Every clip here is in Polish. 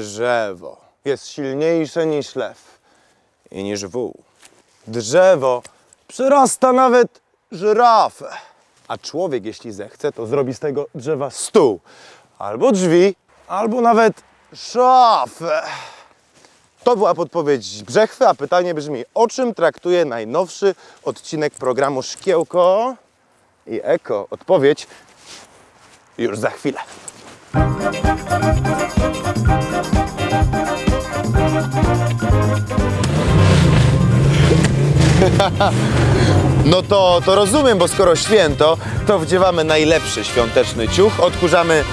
Drzewo jest silniejsze niż lew i niż wół. Drzewo przyrasta nawet żyrafę. A człowiek, jeśli zechce, to zrobi z tego drzewa stół, albo drzwi, albo nawet szafę. To była podpowiedź Brzechwy, a pytanie brzmi, o czym traktuje najnowszy odcinek programu Szkiełko i Eko? Odpowiedź już za chwilę. No to, to rozumiem, bo skoro święto, to wdziewamy najlepszy świąteczny ciuch, odkurzamy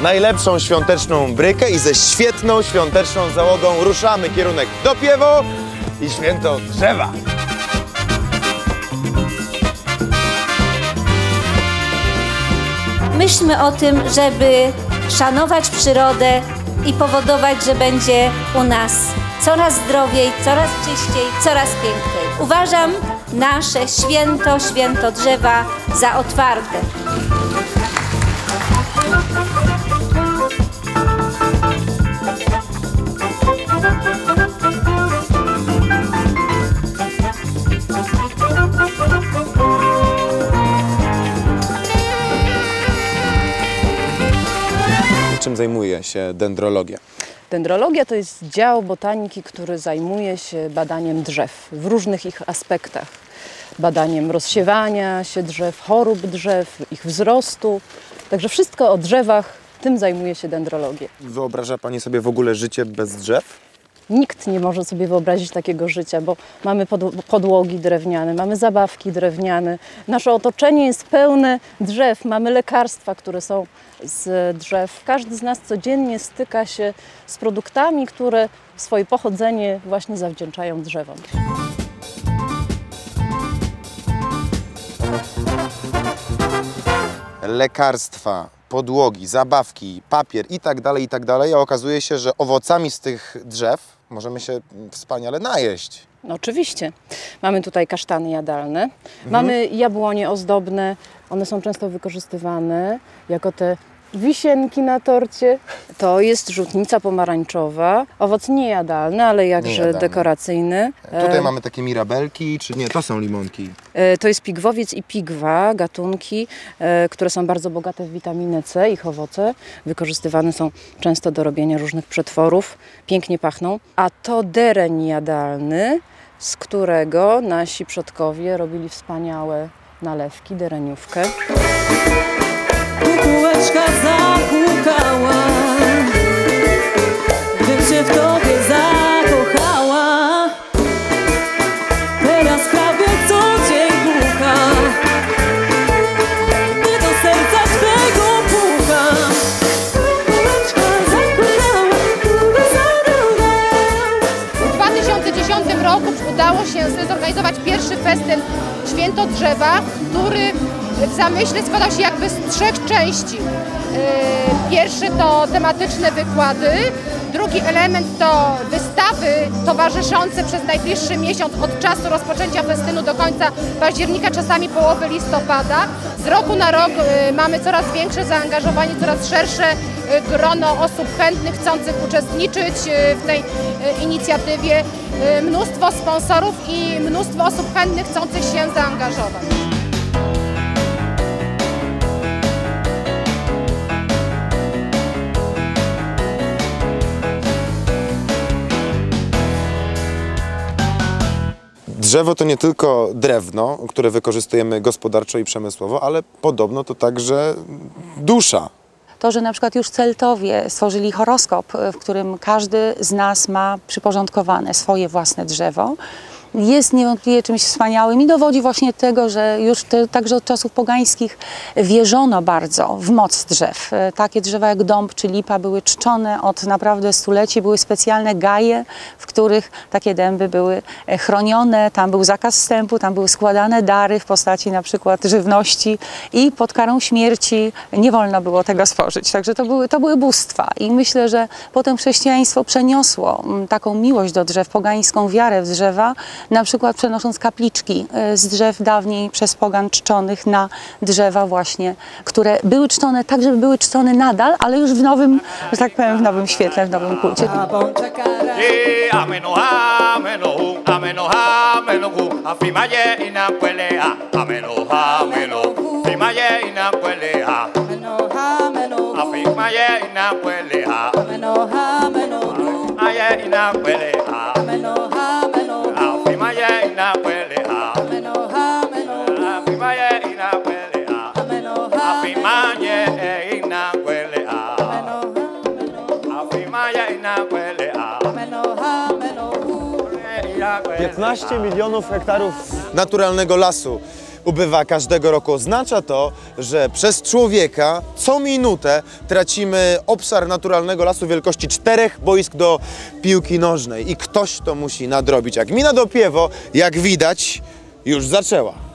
najlepszą świąteczną brykę i ze świetną świąteczną załogą ruszamy kierunek do Piewo i święto drzewa. Myślmy o tym, żeby szanować przyrodę i powodować, że będzie u nas coraz zdrowiej, coraz czyściej, coraz piękniej. Uważam nasze święto, święto drzewa za otwarte. Czym zajmuje się dendrologia? Dendrologia to jest dział botaniki, który zajmuje się badaniem drzew w różnych ich aspektach. Badaniem rozsiewania się drzew, chorób drzew, ich wzrostu. Także wszystko o drzewach, tym zajmuje się dendrologia. Wyobraża Pani sobie w ogóle życie bez drzew? Nikt nie może sobie wyobrazić takiego życia, bo mamy podł- podłogi drewniane, mamy zabawki drewniane, nasze otoczenie jest pełne drzew, mamy lekarstwa, które są z drzew. Każdy z nas codziennie styka się z produktami, które swoje pochodzenie właśnie zawdzięczają drzewom. lekarstwa, podłogi, zabawki, papier i tak dalej, i tak dalej, a okazuje się, że owocami z tych drzew możemy się wspaniale najeść. No oczywiście. Mamy tutaj kasztany jadalne, mamy jabłonie ozdobne. One są często wykorzystywane jako te wisienki na torcie. To jest rzutnica pomarańczowa. Owoc niejadalny, ale jakże Niejadalny. dekoracyjny. Tutaj E, mamy takie mirabelki, czy nie, to są limonki. e, To jest pigwowiec i pigwa, gatunki, e, które są bardzo bogate w witaminę C. Ich owoce wykorzystywane są często do robienia różnych przetworów. Pięknie pachną. A to dereń jadalny, z którego nasi przodkowie robili wspaniałe nalewki, dereniówkę. Kukułeczka zakukała Gdym się w tobie zakochała. Teraz prawie co dzień puka Nie do serca twego puka Kukułeczka zakukała Druga za drugą W 2010 roku udało się zorganizować pierwszy festyn Święto Drzewa, który w zamyśle składał się jakby z trzech części. Yy, Pierwszy to tematyczne wykłady, drugi element to wystawy towarzyszące przez najbliższy miesiąc od czasu rozpoczęcia festynu do końca października, czasami połowy listopada. Z roku na rok yy, mamy coraz większe zaangażowanie, coraz szersze yy, grono osób chętnych, chcących uczestniczyć w tej inicjatywie, mnóstwo sponsorów i mnóstwo osób chętnych, chcących się zaangażować. Drzewo to nie tylko drewno, które wykorzystujemy gospodarczo i przemysłowo, ale podobno to także dusza. To, że na przykład już Celtowie stworzyli horoskop, w którym każdy z nas ma przyporządkowane swoje własne drzewo, jest niewątpliwie czymś wspaniałym i dowodzi właśnie tego, że już te, także od czasów pogańskich wierzono bardzo w moc drzew. E, Takie drzewa jak dąb czy lipa były czczone od naprawdę stuleci, były specjalne gaje, w których takie dęby były e, chronione, tam był zakaz wstępu, tam były składane dary w postaci na przykład żywności i pod karą śmierci nie wolno było tego spożyć. Także to były, to były bóstwa i myślę, że potem chrześcijaństwo przeniosło taką miłość do drzew, pogańską wiarę w drzewa na przykład przenosząc kapliczki e, z drzew dawniej przez pogan czczonych na drzewa właśnie, które były czczone tak, żeby były czczone nadal, ale już w nowym, że tak powiem, w nowym świetle, w nowym kulcie. Ye ameno ameno ameno ameno afimaye ina ameno aye ina kwelea 15 milionów hektarów naturalnego lasu ubywa każdego roku. Oznacza to, że przez człowieka co minutę tracimy obszar naturalnego lasu wielkości czterech boisk do piłki nożnej. I ktoś to musi nadrobić. Jak mina do piewo, jak widać, już zaczęła.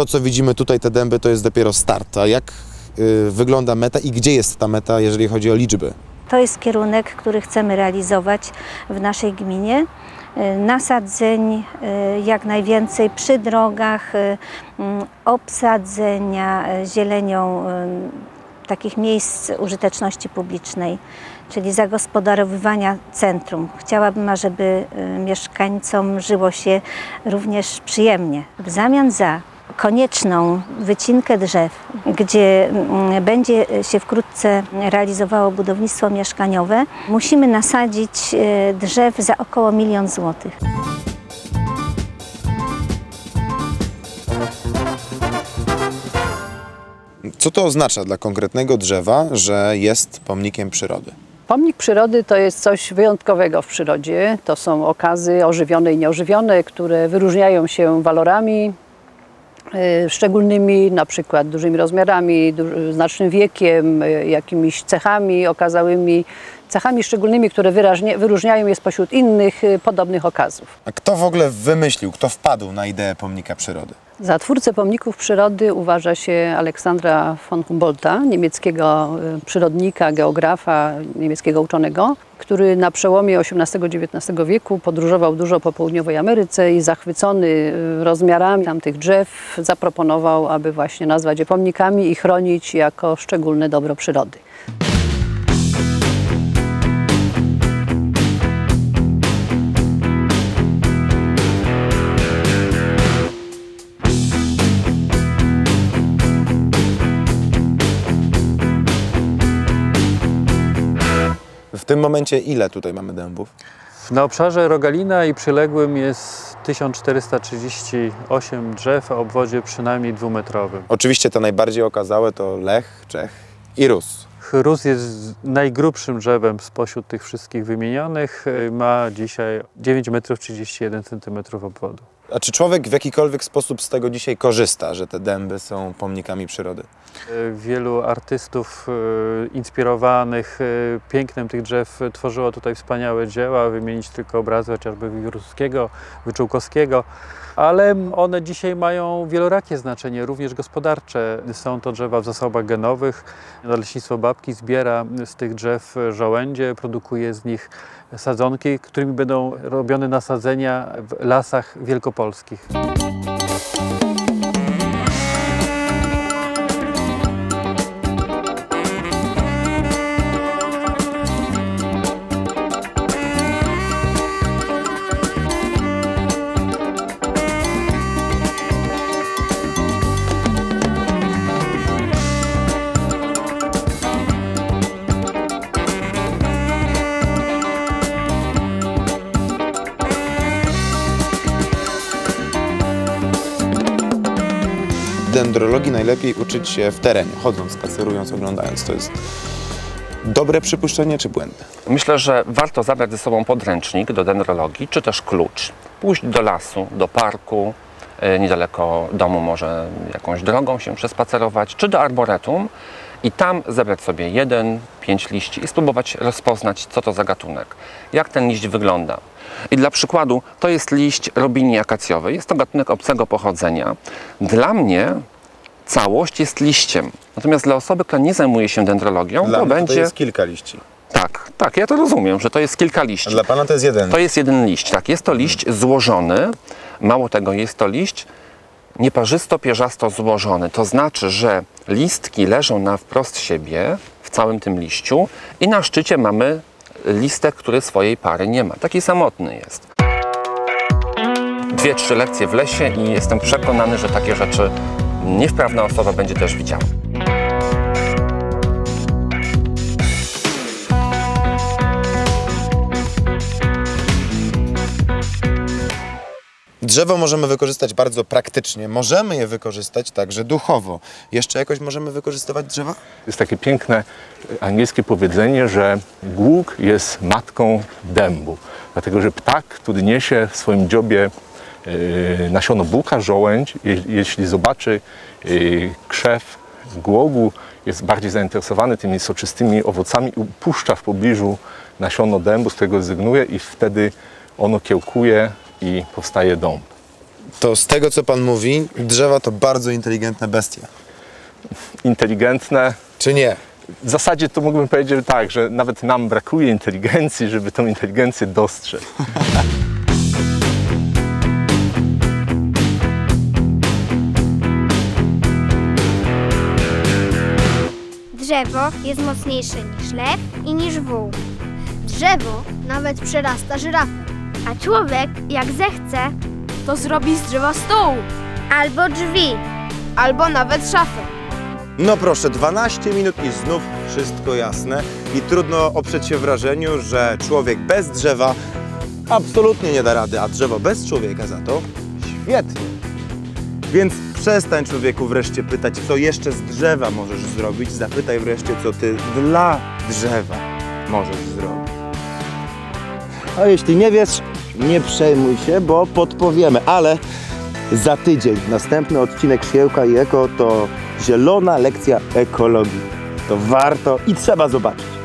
To, co widzimy tutaj, te dęby, to jest dopiero start. A jak y, wygląda meta i gdzie jest ta meta, jeżeli chodzi o liczby? To jest kierunek, który chcemy realizować w naszej gminie. Y, Nasadzeń y, jak najwięcej przy drogach, mm, obsadzenia zielenią takich miejsc użyteczności publicznej, czyli zagospodarowywania centrum. Chciałabym, żeby y, mieszkańcom żyło się również przyjemnie. W zamian za konieczną wycinkę drzew, gdzie mm, będzie się wkrótce realizowało budownictwo mieszkaniowe, musimy nasadzić e, drzew za około milion złotych. Co to oznacza dla konkretnego drzewa, że jest pomnikiem przyrody? Pomnik przyrody to jest coś wyjątkowego w przyrodzie. To są okazy ożywione i nieożywione, które wyróżniają się walorami szczególnymi, na przykład dużymi rozmiarami, znacznym wiekiem, y, jakimiś cechami okazałymi, cechami szczególnymi, które wyraźnie, wyróżniają je spośród innych y, podobnych okazów. A kto w ogóle wymyślił, kto wpadł na ideę pomnika przyrody? Za twórcę pomników przyrody uważa się Aleksandra von Humboldta, niemieckiego y, przyrodnika, geografa, niemieckiego uczonego, który na przełomie XVIII-XIX wieku podróżował dużo po południowej Ameryce i zachwycony y, rozmiarami tamtych drzew zaproponował, aby właśnie nazwać je pomnikami i chronić jako szczególne dobro przyrody. Tym momencie ile tutaj mamy dębów? Na obszarze Rogalina i przyległym jest 1438 drzew o obwodzie przynajmniej dwumetrowym. Oczywiście te najbardziej okazałe to lech, czech i rus. Chrus jest najgrubszym drzewem spośród tych wszystkich wymienionych. Ma dzisiaj 9 metrów 31 centymetrów obwodu. A czy człowiek w jakikolwiek sposób z tego dzisiaj korzysta, że te dęby są pomnikami przyrody? Y, Wielu artystów y, inspirowanych y, pięknem tych drzew tworzyło tutaj wspaniałe dzieła. Wymienić tylko obrazy chociażby Wieruskiego, Wyczółkowskiego. Ale one dzisiaj mają wielorakie znaczenie, również gospodarcze. Są to drzewa w zasobach genowych. Leśnictwo Babki zbiera z tych drzew żołędzie, produkuje z nich sadzonki, którymi będą robione nasadzenia w lasach wielkopolskich. Dendrologii najlepiej uczyć się w terenie, chodząc, spacerując, oglądając. To jest dobre przypuszczenie czy błędne? Myślę, że warto zabrać ze sobą podręcznik do dendrologii, czy też klucz. Pójść do lasu, do parku, e, niedaleko domu może jakąś drogą się przespacerować, czy do arboretum i tam zebrać sobie jeden, pięć liści i spróbować rozpoznać, co to za gatunek, jak ten liść wygląda. I dla przykładu, to jest liść robinii akacjowej. Jest to gatunek obcego pochodzenia. Dla mnie całość jest liściem. Natomiast dla osoby, która nie zajmuje się dendrologią, Dla to mnie będzie. to jest kilka liści. Tak, tak, ja to rozumiem, że to jest kilka liści. Dla pana to jest jeden. To jest jeden liść, tak. Jest to liść złożony. Mało tego, jest to liść nieparzysto-pierzasto złożony. To znaczy, że listki leżą na wprost siebie w całym tym liściu i na szczycie mamy listek, który swojej pary nie ma. Taki samotny jest. Dwie, trzy lekcje w lesie i jestem przekonany, że takie rzeczy niewprawna osoba będzie też widziała. Drzewo możemy wykorzystać bardzo praktycznie. Możemy je wykorzystać także duchowo. Jeszcze jakoś możemy wykorzystywać drzewa? Jest takie piękne e, angielskie powiedzenie, że głuk jest matką dębu. Dlatego, że ptak, który niesie w swoim dziobie e, nasiono buka, żołędź, je, jeśli zobaczy e, krzew głogu, jest bardziej zainteresowany tymi soczystymi owocami i upuszcza w pobliżu nasiono dębu, z którego rezygnuje i wtedy ono kiełkuje i powstaje dąb. To z tego, co pan mówi, drzewa to bardzo inteligentne bestie. Inteligentne, Czy nie? W zasadzie to mógłbym powiedzieć że tak, że nawet nam brakuje inteligencji, żeby tą inteligencję dostrzec. Drzewo jest mocniejsze niż lew i niż wół. Drzewo nawet przerasta żyrafę. A człowiek, jak zechce, to zrobi z drzewa stół. Albo drzwi. Albo nawet szafę. No proszę, 12 minut i znów wszystko jasne. I trudno oprzeć się wrażeniu, że człowiek bez drzewa absolutnie nie da rady, a drzewo bez człowieka za to świetnie. Więc przestań człowieku wreszcie pytać, co jeszcze z drzewa możesz zrobić. Zapytaj wreszcie, co ty dla drzewa możesz zrobić. A jeśli nie wiesz, nie przejmuj się, bo podpowiemy, ale za tydzień następny odcinek Świełka i Eko to zielona lekcja ekologii. To warto i trzeba zobaczyć.